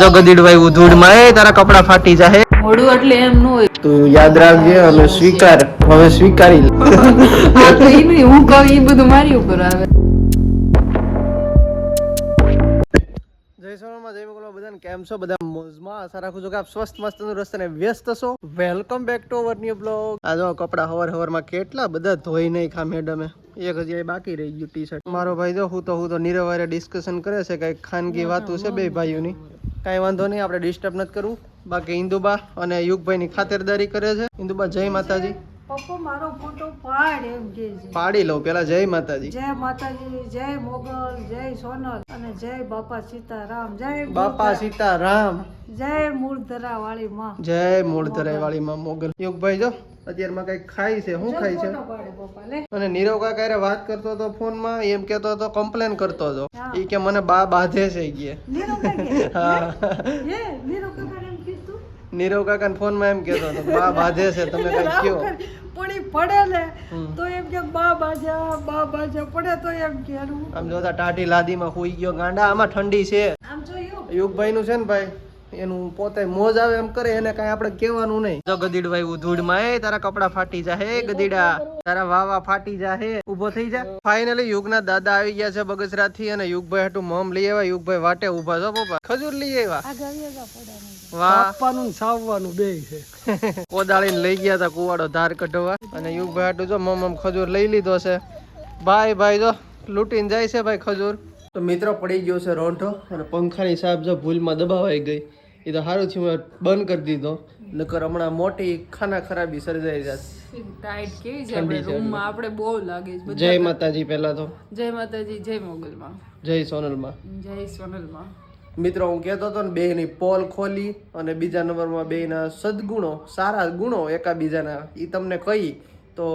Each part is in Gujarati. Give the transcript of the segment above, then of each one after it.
જો ગદીડભાઈ ઉધૂડમાં એ તારા કપડા ફાટી જાહે. મોડું એટલે એમ ન હોય. તું યાદ રાખજે અને સ્વીકાર હવે સ્વીકારી તો નહીં હું કહું એ બધું મારી ઉપર આવે. જય સોનામાં જય મોગલો બધાને કેમ છો? બધા મોજમાં આશા રાખું છું કે આપ સ્વસ્થ મસ્ત તંદુરસ્ત અને વ્યસ્ત છો. Welcome back to our new blog આ જો કપડા હવાર હવારમાં કેટલા બધા ધોઈ નહીં ખા મેડમે એક હજી બાકી રહી ગયું ટી શર્ટ મારો ભાઈ જો હું તો હું તો નિરવારે ડિસ્કશન કરે છે કઈ ખાનગી વાતો છે બે ભાઈઓની. કાંઈ વાંધો નહીં આપણે ડિસ્ટર્બ નથી કરવું. બાકી ઇન્દુબા અને યુગભાઈની ખાતરદારી કરે છે. ઇન્દુબા જય માતાજી. પપ્પા મારો ફોટો પાડ એમ કે પાડી લઉં પેલા જય માતાજી. જય માતાજી જય મોગલ જય સોનલ અને જય બાપા સીતારામ. જય બાપા સીતારામ. જય મૂળધરા વાળી માં. જય મૂળધરાઈ વાળી માં મોગલ. યુગભાઈ જો. અત્યારમાં કઈ ખાય છે શું ખાય છે? અને નીરવ કાકા વાત કરતો હતો ફોનમાં એમ કેતો હતો કમ્પ્લેન કરતો હતો. એ કે મને બા બાંધે છે કે. નીરવ કાકા? ફોનમાં એમ કેતો હતો બા બાંધે છે તમે કઈ કયો પણ પડે ને તો એમ કે બા બાજા બા બાજા પડે તો એમ કે આમ જોતા ટાઢી લાદીમાં સુઈ ગયો ગાંડા આમાં ઠંડી છે. આમ જો યુગભાઈ નું છે ને ભાઈ? એનું પોતે મોજ આવે એમ કરે એને કઈ આપણે કહેવાનું નહીં. જો ગદીડભાઈ ઉધૂડમાં એ તારા કપડા ફાટી જાહે ગધીડા તારા વાવા ફાટી જાહે. ઊભો થઈ જા. ફાઇનલી યુગના દાદા આવી ગયા છે બગસરા થી અને યુગભાઈ હાટુ મમ લઈ આવ્યા. યુગભાઈ વાટે ઊભા છો પપ્પા? ખજૂર લઈ આવ્યા? આ ગાવી પડે ને સાવવાનું બે છે. કોદાળીને લઈ ગયા હતા કુવાડો ધાર કઢવા. અને યુગભાઈ હાટુ જો મમ મમ ખજૂર લઈ લીધો છે. ભાઈ ભાઈ જો લૂંટીને જાય છે ભાઈ ખજૂર. તો મિત્રો પડી ગયો છે રોંઠો અને પંખાની સાહેબ જો ભૂલમાં દબાવાઈ ગઈ. એ તો સારું થયું મેં બંધ કરી દીધો. નકર હમણાં મોટી ખાના ખરાબી સર્જાઈ જાય ટાઈટ કેવી છે આપણે રૂમમાં આપણે બહુ લાગે છે. જય માતાજી પહેલા તો. જય માતાજી જય મોગલમાં. જય સોનલમાં. જય સોનલમાં. મિત્રો હું કહેતો હતો ને બેની પોલ ખોલી અને બીજા નંબરમાં બેના સદગુણો સારા ગુણો એકાબીજાના એ તમને કહી તો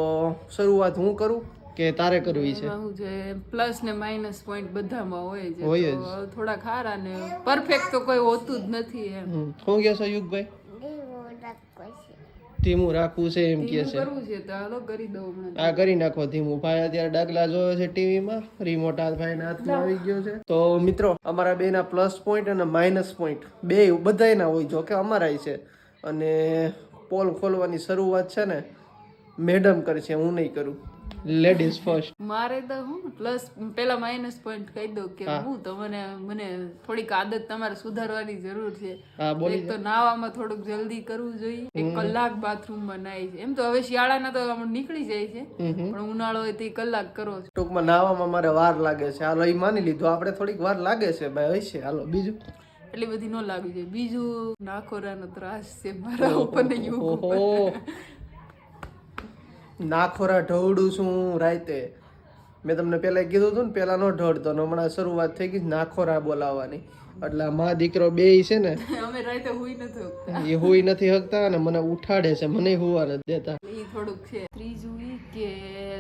શરૂઆત હું કરું? કે તારે કરવી છે? શું છે પ્લસ ને માઇનસ પોઈન્ટ બધામાં હોય છે. હોય જ. થોડા ખારા ને પરફેક્ટ તો કોઈ હોતું જ નથી એમ. શું કહે છો યુગભાઈ? ધીમું રાખવું છે. એમ કે છે. કરવું છે તો હાલો કરી દઉં હમણાં આ કરી નાખો ધીમું. ભાઈ અત્યારે ડાગલા જોયો છે ટીવીમાં. રિમોટ આ ભાઈના હાથમાં આવી ગયો છે. તો મિત્રો અમારા બેના પ્લસ પોઈન્ટ અને માઇનસ પોઈન્ટ બે બધાયના હોય જો કે અમારાય છે. અને પોલ ખોલવાની શરૂઆત છે ને મેડમ કરશે હું નહીં કરું. લેડીઝ ફર્સ્ટ મારે તો હું પ્લસ પેલા માઇનસ પોઈન્ટ કહી દઉં કે હું. તો મને મને થોડીક આદત તમારે સુધારવાની જરૂર છે. એક તો નાવામાં થોડુંક જલ્દી કરવું જોઈએ. એક કલાક બાથરૂમમાં નાઈ છે એમ તો હવે શિયાળાના તો નીકળી જાય છે. પણ ઉનાળો હોય તો કલાક કરો છો. ટૂંકમાં નાવામાં મારે વાર લાગે છે. હાલો એ માની લીધું. આપણે થોડીક વાર લાગે છે ભાઈ. હશે હાલો બીજું? એટલી બધી ન લાગવી જોઈએ. બીજું નાખોરાનો ત્રાસ છે મારા ઉપર ને યુગ નાખોરા ઢવડું છું રાતે. મેં તમને પહેલાં કીધું હતું ને પહેલા નો ઢળતો ને હમણાં શરૂઆત થઈ ગઈ નાખોરા બોલાવવાની. એટલે આ મા દીકરો બે છે ને અમે રાતે હુઈ નથી એ હુઈ નથી હકતા અને મને ઉઠાડે છે મને હુવા નથી દેતા. એ થોડુંક છે. ત્રીજું ઈ કે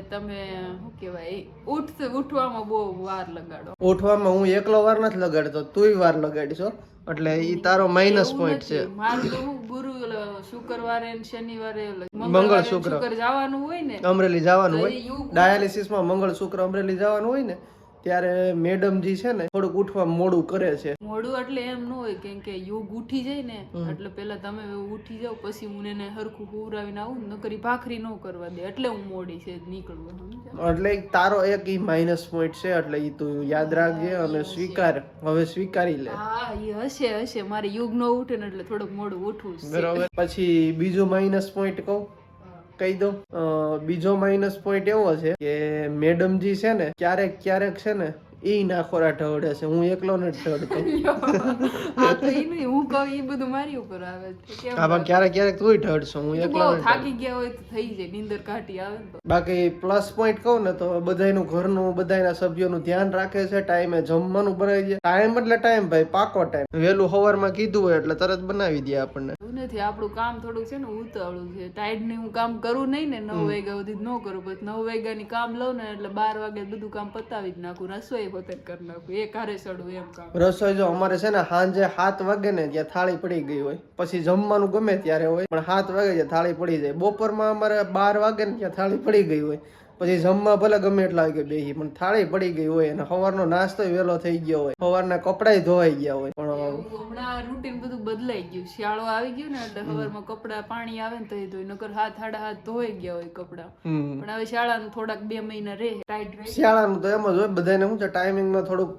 તમે શું કહેવાય ઉઠ ઉઠવામાં બહુ વાર લગાડો. ઉઠવામાં હું એકલો વાર નથી લગાડતો તુંય વાર લગાડીશો. એટલે એ તારો માઇનસ પોઈન્ટ છે. મારું ગુરુ શુક્રવારે ને શનિવારે મંગળ શુક્ર. જવાનું હોય ને અમરેલી જવાનું હોય ડાયાલિસિસમાં મંગળ શુક્ર અમરેલી જવાનું હોય ને ત્યારે મેડમજી છે ને થોડુંક ઉઠવા મોડું કરે છે. મોડું એટલે એમ ન હોય કેમ કે યોગ ઉઠી જાય ને એટલે પેલા તમે ઉઠી જાવ પછી હું એને હરખું હુવરાવીને આવું નકરી ભાખરી ન કરવા દે એટલે હું મોડી છે નીકળવું એટલે તારો એક ઈ માઇનસ પોઈન્ટ છે એટલે ઈ તું યાદ રાખજે અને સ્વીકાર હવે સ્વીકારી લે. હા ઈ હશે હશે મારે યુગ નો ઉઠે ને એટલે થોડુંક મોડું ઉઠવું બરાબર. પછી બીજો માઇનસ પોઈન્ટ કહું? કહી દઉં. બીજો માઇનસ પોઈન્ટ એવો છે કે મેડમજી છે ને ક્યારેક ક્યારેક છે ને એ ના ખોરા ઢવડે છે. હું એકલો નથી ઢળતો હા તો ઈ નહીં. હું કહું એ બધું મારી ઉપર આવે છે. આમાં ક્યારેક ક્યારેક તું ઢળશો હું એકલો થાકી ગયા હોય તો થઈ જાય. નીંદર કાઢી આવે તો. બાકી પ્લસ પોઈન્ટ કહું ને તો બધાયનું ઘરનું બધાયના સભ્યોનું ધ્યાન રાખે છે. ટાઈમે જમવાનું બનાવી દે ટાઈમ એટલે ટાઈમ ભાઈ પાકો ટાઈમ વહેલું સવારમાં કીધું હોય એટલે તરત બનાવી દે આપણને. નથી આપણું કામ થોડુંક છે ને ઉતાવળું છે. ટાઈડ ને હું કામ કરું નહીં ને નવ વાગ્યા સુધી ન કરું પછી નવ વાગ્યાની કામ લઉં ને એટલે બાર વાગે બધું કામ પતાવી જ નાખું રસોઈ પોતે જ કરી નાખું એ કારે ચડું એમ કામ. રસોઈ જો અમારે છે ને સાંજે સાત વાગે ને ત્યાં થાળી પડી ગઈ હોય. પછી જમવાનું ગમે ત્યારે હોય પણ સાત વાગે જ્યાં થાળી પડી જાય. બપોરમાં અમારે બાર વાગે ને ત્યાં થાળી પડી ગઈ હોય. પછી જમવા ભલે ગમે એટલા વાગે બેસી પણ થાળી પડી ગઈ હોય અને સવારનો નાસ્તો વહેલો થઈ ગયો હોય. સવારના કપડાય ધોવાઈ ગયા હોય. પણ હમણાં રૂટીન બધું બદલાઈ ગયું. શિયાળો આવી ગયો ને એટલે સવારમાં કપડા પાણી આવે ને તો એ ધોઈ નકર હાથ હાડા હાથ ધોઈ ગયા હોય કપડા. પણ હવે શિયાળાનું થોડાક બે મહિના રહે શિયાળાનું તો એમ જ હોય બધાને શું છે ટાઈમિંગમાં થોડુંક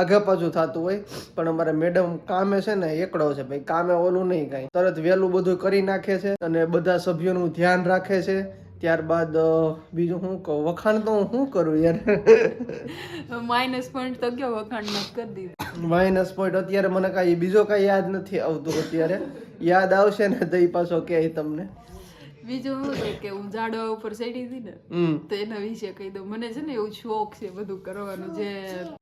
આગા પાછું થતું હોય. પણ અમારે મેડમ કામે છે ને એકડો છે ભાઈ કામે ઓલું નહીં કાંઈ. તરત વહેલું બધું કરી નાખે છે અને બધા સભ્યોનું ધ્યાન રાખે છે. ત્યારબાદ બીજું હું કહું? વખાણ તો હું શું કરું યાર? માઇનસ પોઈન્ટ તો કયો વખાણ ન કરી દીધું? માઇનસ પોઈન્ટ અત્યારે મને કાંઈ બીજો કાંઈ યાદ નથી આવતું અત્યારે. યાદ આવશે ને તો એ પાછો કહે તમને. બીજું છે કે હું ઝાડવા ઉપર ચડી હતી ને તો એના વિશે કહી દઉં. મને છે ને એવું શોખ છે બધું કરવાનું જે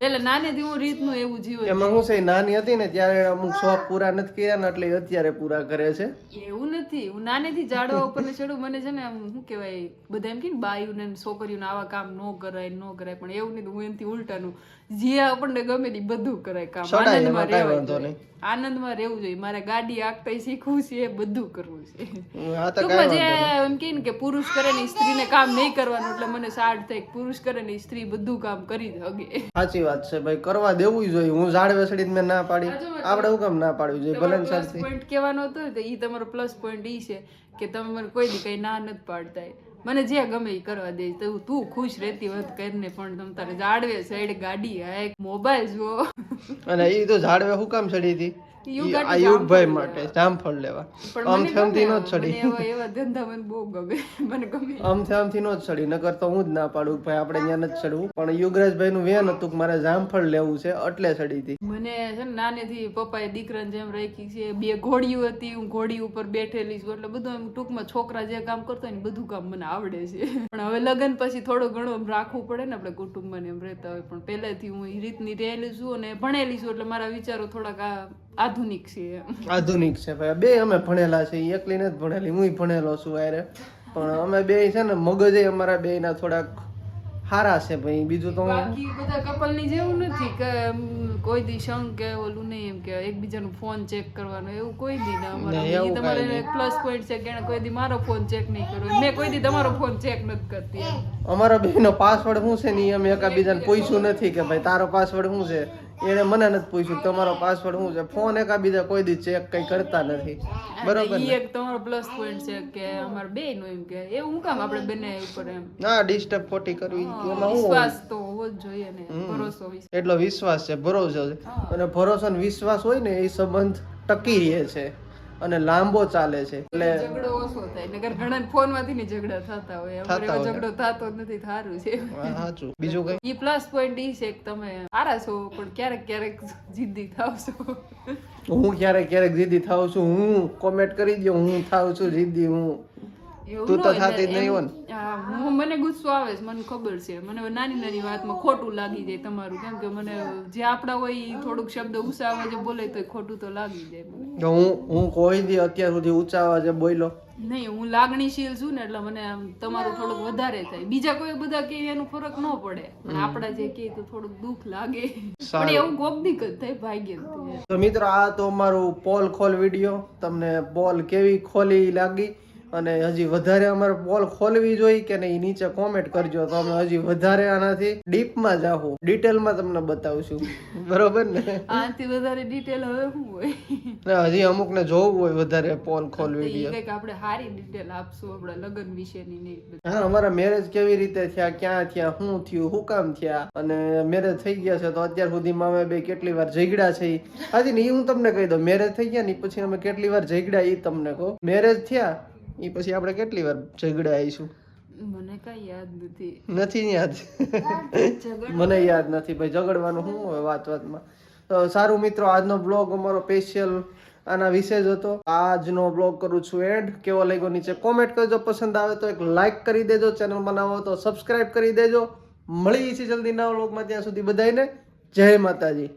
નાની નાનેથી હું રીતનું એવું જીવન એમાં હું છે નાની હતી ને ત્યારે અમુક શોખ પૂરા નથી કર્યા ને એટલે અત્યારે પૂરા કરે છે. એવું નથી. હું નાનેથી ઝાડવા ઉપર ને ચડું મને છે ને શું કહેવાય બધા એમ કે ને બાયુને ને છોકરીઓને આવા કામ ન કરાય ન કરાય પણ એવું નહીં હું એનાથી ઉલટાનું. જે આપણને ગમે તે બધું કરાય કામ. આનંદમાં રહેવું જોઈએ. આનંદમાં રહેવું જોઈએ. મારે ગાડી આંકતા શીખવું છે એ બધું કરવું છે. ટૂંકમાં જે એમ કે કે પુરુષ કરે ને સ્ત્રીને કામ નહીં કરવાનું એટલે મને સાડ થાય પુરુષ કરે ને સ્ત્રી બધું કામ કરી હગે. સાચી વાત છે ભાઈ કરવા દેવું જોઈએ. હું ઝાડ વેસડી મેં ના પાડી. આપણે હું કામ ના પાડવી જોઈએ ભલે સાચી પોઈન્ટ કહેવાનો હતો તો ઈ તમારો પ્લસ પોઈન્ટ એ છે કે તમે મને કોઈ દી કઈ ના નથી પાડતા મને જે ગમે એ કરવા દે તો તું ખુશ રહેતી વાત કરીને પણ તમ તારે જાડવે સાઈડ ગાડી હાય મોબાઈલ જો. અને એ તો જાડવે હું કામ ચડી હતી? આયુબભાઈ આ માટે જામફળ લેવા. આમ આમથી નો જ ચડી એવા એવા ધંધા મને બહુ ગમે મને ગમે. આમથી આમથી નો જ ચડી નકર તો હું જ ના પાડું ભાઈ આપણે અહીંયા જ ચડવું પણ યુગરાજભાઈ નું વેન હતું કે મારે જામફળ લેવું છે એટલે ચડી હતી. મને છે ને નાનેથી પપ્પાએ દીકરાને જેમ રાખી છે બે ઘોડીઓ હતી હું ઘોડી ઉપર બેઠેલી છું એટલે બધું એમ ટૂંકમાં છોકરા જે કામ કરતો હોય ને બધું કામ મને આવડે છે. પણ હવે લગ્ન પછી થોડું ઘણું એમ રાખવું પડે ને આપણે કુટુંબમાં એમ રહેતા હોય પણ પહેલેથી હું એ રીતની રહેલી છું અને ભણેલી છું એટલે મારા વિચારો થોડાક આધુનિક છે આધુનિક છે ભાઈ. બે અમે ભણેલા છે એકલી જ ભણેલી હું ભણેલો છું આરે પણ અમે બે છે ને મગજે અમારા બે ના થોડાક સારા છે ભાઈ. બીજું તો બાકી બધા કપલની જેવું નથી કે કોઈ દી શંક કે ઓલું નહીં એમ કે એકબીજાનું ફોન ચેક કરવાનો એવું કોઈ દી ના અમારે. તમારે પ્લસ પોઈન્ટ છે કે કોઈ દી મારો ફોન ચેક નહીં કર્યો. મેં કોઈ દી તમારો ફોન ચેક નથી કરતી. અમારો બેનો પાસવર્ડ શું છે ને અમે એકાબીજાને પૂછ્યું નથી કે ભાઈ તારો પાસવર્ડ શું છે? એને મને નથી પૂછ્યું તમારો પાસવર્ડ શું છે? ફોન એકાબીજા કોઈ દી ચેક કઈ કરતા નથી. બરોબર ઈ એક તમારો પ્લસ પોઈન્ટ છે કે અમાર બે નું એમ કે એ હું કામ આપણે બંને ઉપર એમ? ના ડિસ્ટર્બ ખોટી કરવી. એમાં હું વિશ્વાસ તો હોવો જ જોઈએ ને ભરોસો એટલો વિશ્વાસ છે ભરોસો છે. અને ભરોસો અને વિશ્વાસ હોય ને એ સંબંધ ટકી રહે છે. અને લાંબો ચાલે છે. એટલે ઝઘડો ઓછો થાય. નગર ઘણા ફોનમાંથી ની ઝઘડા થતા હોય. અમારે ઝઘડો થતો જ નથી થારું છે. સાચું. બીજું કઈ? ઈ પ્લસ પોઈન્ટ ઈ છે કે તમે સારા છો પણ ક્યારેક ક્યારેક જિદ્દી થાવ છો. હું ક્યારેક ક્યારેક જીદી થાવ છું. હું કોમેન્ટ કરી દઉં હું થાવ છું જીદી હું. તું તો હોય જ નહીં એમ- મને ગુસ્સો આવે છે મને ખબર છે. મને નાની નાની વાતમાં ખોટું લાગી જાય તમારું કેમ કે મને જે આપડા હોય થોડુંક શબ્દ ઊંચા જે બોલે તો ખોટું તો લાગી જાય હું હું કોઈ દી અત્યાર સુધી ઊંચા જે બોલ્યો? નહીં હું લાગણીશીલ છું ને એટલે મને આમ તમારું થોડુંક વધારે થાય. બીજા કોઈ બધા કે એનું ફરક ન પડે. પણ આપડા જે કે તો થોડુંક દુઃખ લાગે. પણ એવું ગોબદીક જ થાય ભાગ્ય તો મિત્રો આ તો અમારું પોલ ખોલ વીડિયો. તમને પોલ કેવી ખોલી લાગી? અને હજી વધારે અમારે પોલ ખોલવી જોઈએ કે નહીં નીચે કોમેન્ટ કરજો. તો અમે હજી વધારે આનાથી ડીપમાં જાહું ડિટેલમાં તમને બતાવશું. બરોબર ને? આનાથી વધારે ડિટેલ હવે શું હોય? હજી અમુકને જોવું હોય વધારે પોલ ખોલવી તો કંઈક આપણે સારી ડિટેલ આપશું આપણા લગ્ન વિશેની નહીં હા અમારા મેરેજ કેવી રીતે થયા ક્યાં થયા શું થયું શું કામ થયા? અને મેરેજ થઈ ગયા છે તો અત્યાર સુધીમાં અમે બે કેટલી વાર ઝઘડ્યા છે. હાજી ને એ હું તમને કહી દઉં મેરેજ થઈ ગયા ને પછી અમે કેટલી વાર ઝઘડ્યા એ તમને કહું. મેરેજ થયા એ પછી આપણે કેટલી વાર ઝઘડ્યા આવીશું મને કઈ યાદ નથી. નથી યાદ? મને યાદ નથી ભાઈ ઝઘડવાનું શું હોય વાત વાતમાં? તો સારું મિત્રો આજનો બ્લોગ અમારો સ્પેશિયલ આના વિશે જ હતો. આજનો બ્લોગ કરું છું એડ કેવો લાગ્યો નીચે કોમેન્ટ કરજો. પસંદ આવે તો એક લાઈક કરી દેજો. ચેનલ બનાવો તો સબસ્ક્રાઇબ કરી દેજો. મળી છે જલ્દી નવા બ્લોગમાં ત્યાં સુધી બધાને જય માતાજી.